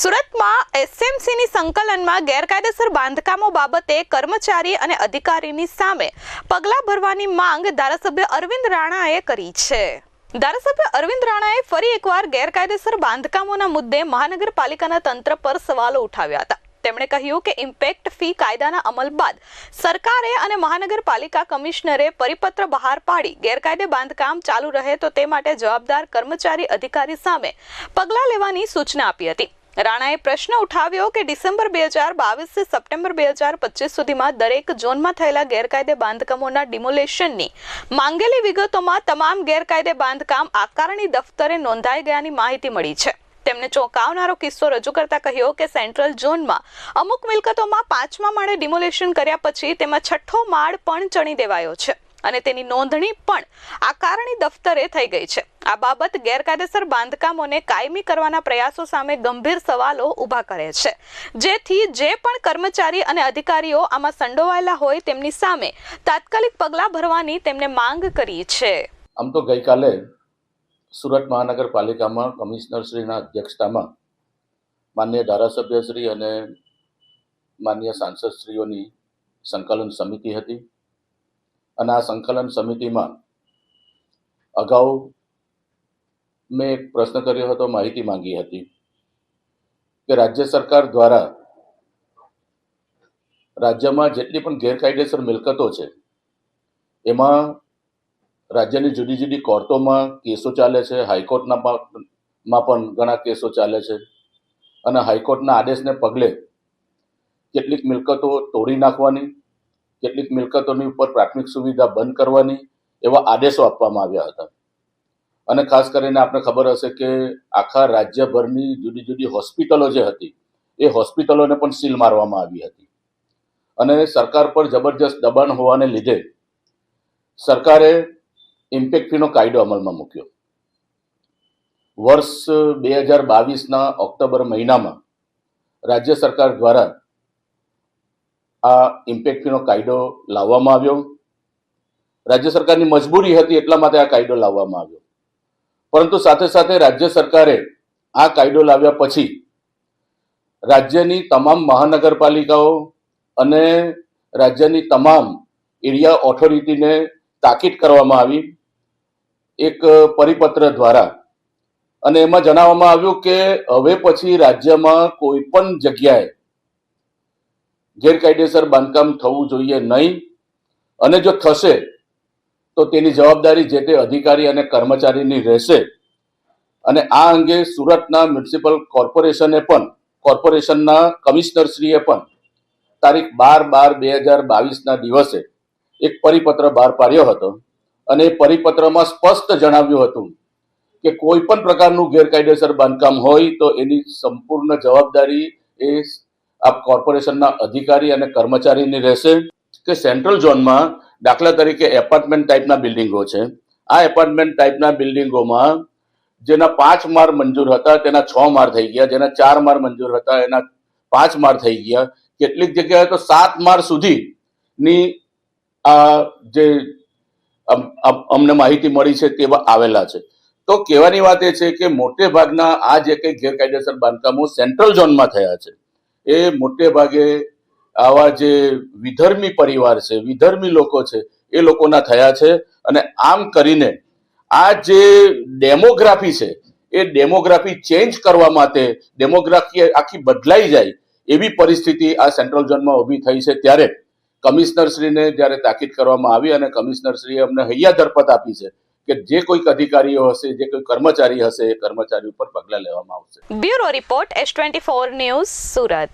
સુરતમાં એસએમસીની સંકલનમાં ગેરકાયદેસર બાંધકામો બાબતે કર્મચારી અને અધિકારીની સામે પગલાં ભરવાની માંગ ધારાસભ્ય અરવિંદ રાણાએ કરી છે. ધારાસભ્ય અરવિંદ રાણાએ ફરી એકવાર ગેરકાયદેસર બાંધકામોના મુદ્દે મહાનગરપાલિકાના તંત્ર પર સવાલો ઉઠાવ્યા હતા. તેમણે કહ્યું કે ઇમ્પેક્ટ ફી કાયદાના અમલ બાદ સરકારે અને મહાનગરપાલિકા કમિશનરે પરિપત્ર બહાર પાડી ગેરકાયદે બાંધકામ ચાલુ રહે તો તે માટે જવાબદાર કર્મચારી અધિકારી સામે પગલાં લેવાની સૂચના આપી હતી. રાણાએ પ્રશ્ન ઉઠાવ્યો કે ડિસેમ્બર બે હજાર બાવીસથી સપ્ટેમ્બર બે હજાર પચીસ સુધીમાં દરેક ઝોનમાં થયેલા ગેરકાયદે બાંધકામોના ડિમોલેશનની માંગેલી વિગતોમાં તમામ ગેરકાયદે બાંધકામ આકારણી દફતરે નોંધાઈ ગયાની માહિતી મળી છે. તેમણે ચોંકાવનારો કિસ્સો રજૂ કરતા કહ્યો કે સેન્ટ્રલ ઝોનમાં અમુક મિલકતોમાં પાંચમા માળે ડિમોલેશન કર્યા પછી તેમાં છઠ્ઠો માળ પણ ચણી દેવાયો છે. અને તેની નોંધણી પણ આકારણી દફતરે થઈ ગઈ છે. આ બાબત ગેરકાયદેસર બાંધકામોને કાયમી કરવાના પ્રયાસો સામે ગંભીર સવાલો ઊભા કરે છે. જેથી જે પણ કર્મચારી અને અધિકારીઓ આમાં સંડોવાયેલા હોય તેમની સામે તાત્કાલિક પગલાં ભરવાની તેમને માંગ કરી છે. આમ તો ગઈકાલે સુરત મહાનગરપાલિકામાં કમિશનરશ્રીના અધ્યક્ષતામાં માન્ય ધારાસભ્યશ્રી અને માન્ય સાંસદશ્રીઓની સંકલન સમિતિ હતી. અને આ સંકલન સમિતિમાં અગાઉ મેં એક પ્રશ્ન કર્યો હતો, માહિતી માંગી હતી કે રાજ્ય સરકાર દ્વારા રાજ્યમાં જેટલી પણ ગેરકાયદેસર મિલકતો છે, એમાં રાજ્યની જુદી જુદી કોર્ટોમાં કેસો ચાલે છે, હાઈકોર્ટના માં પણ ઘણા કેસો ચાલે છે અને હાઈકોર્ટના આદેશને પગલે કેટલીક મિલકતો તોડી નાખવાની કેટલીક મિલકતોની ઉપર પ્રાથમિક સુવિધા બંધ કરવાની એવા આદેશો આપવામાં આવ્યા હતા. અને ખાસ કરીને આપણે ખબર હશે કે આખા રાજ્યભરની જુદી જુદી હોસ્પિટલો જે હતી, એ હોસ્પિટલોને પણ સીલ મારવામાં આવી હતી. અને સરકાર પર જબરજસ્ત દબાણ હોવાને લીધે સરકારે ઇમ્પેક્ટ ફીનો કાયદો અમલમાં મૂક્યો. વર્ષ બે હજાર બાવીસના ઓક્ટોબર મહિનામાં રાજ્ય સરકાર દ્વારા આ ઇમ્પેક્ટ કાયદો લાવવામાં આવ્યો. રાજ્ય સરકારની મજબૂરી હતી એટલા માટે આ કાયદો લાવવામાં આવ્યો. પરંતુ સાથે સાથે રાજ્ય સરકારે આ કાયદો લાવ્યા પછી રાજ્યની તમામ મહાનગરપાલિકાઓ અને રાજ્યની તમામ એરિયા ઓથોરિટીને તાકીદ કરવામાં આવી. એક પરિપત્ર દ્વારા. અને એમાં જણાવવામાં આવ્યું કે હવે પછી રાજ્યમાં કોઈ પણ જગ્યાએ ગેરકાયદેસર બાંધકામ થવું જોઈએ નહીં. અને જો થશે, તો તેની જવાબદારી જે તે અધિકારી અને કર્મચારીની રહેશે. અને આ અંગે સુરતના મ્યુનિસિપલ કોર્પોરેશને પણ, કોર્પોરેશનના કમિશનરશ્રીએ પણ તારીખ બાર બાર બે હજાર બાવીસના દિવસે એક પરિપત્ર બહાર પાડ્યો હતો. અને એ પરિપત્રમાં સ્પષ્ટ જણાવ્યું હતું કે કોઈ પણ પ્રકારનું ગેરકાયદેસર બાંધકામ હોય તો એની સંપૂર્ણ જવાબદારી એ આ કોર્પોરેશનના અધિકારી અને કર્મચારીની રહેશે કે સેન્ટ્રલ ઝોનમાં દાખલા તરીકે એપાર્ટમેન્ટ ટાઈપના બિલ્ડિંગો છે. આ એપાર્ટમેન્ટ ટાઈપના બિલ્ડિંગોમાં જેના પાંચ માળ મંજૂર હતા, તેના છ માળ થઈ ગયા, જેના ચાર માળ મંજૂર હતા, એના પાંચ માળ થઈ ગયા. કેટલીક જગ્યાએ તો સાત માળ સુધીની આ જે અમ- અમ- અમને માહિતી મળી છે તેવા આવેલા છે. તો કહેવાની વાત એ છે કે મોટે ભાગના આ જે કંઈ ગેરકાયદેસર બાંધકામો સેન્ટ્રલ ઝોનમાં થયા છે. એ મોટે ભાગે આવા જે વિધર્મી પરિવાર છે, વિધર્મી લોકો છે, એ લોકોના થયા છે. અને આમ કરીને આ જે ડેમોગ્રાફી છે, એ ડેમોગ્રાફી ચેન્જ કરવા માટે ડેમોગ્રાફી આખી બદલાઈ જાય એવી પરિસ્થિતિ આ સેન્ટ્રલ ઝોનમાં ઊભી થઈ છે. ત્યારે કમિશનરશ્રીને જ્યારે તાકીદ કરવામાં આવી અને કમિશનરશ્રીએ અમને હૈયા ધરપત આપી છે કે જે કોઈક અધિકારીઓ હશે, જે કોઈ કર્મચારી હશે, એ કર્મચારી ઉપર પગલાં લેવામાં આવશે. Bureau report, S twenty four news, Surat.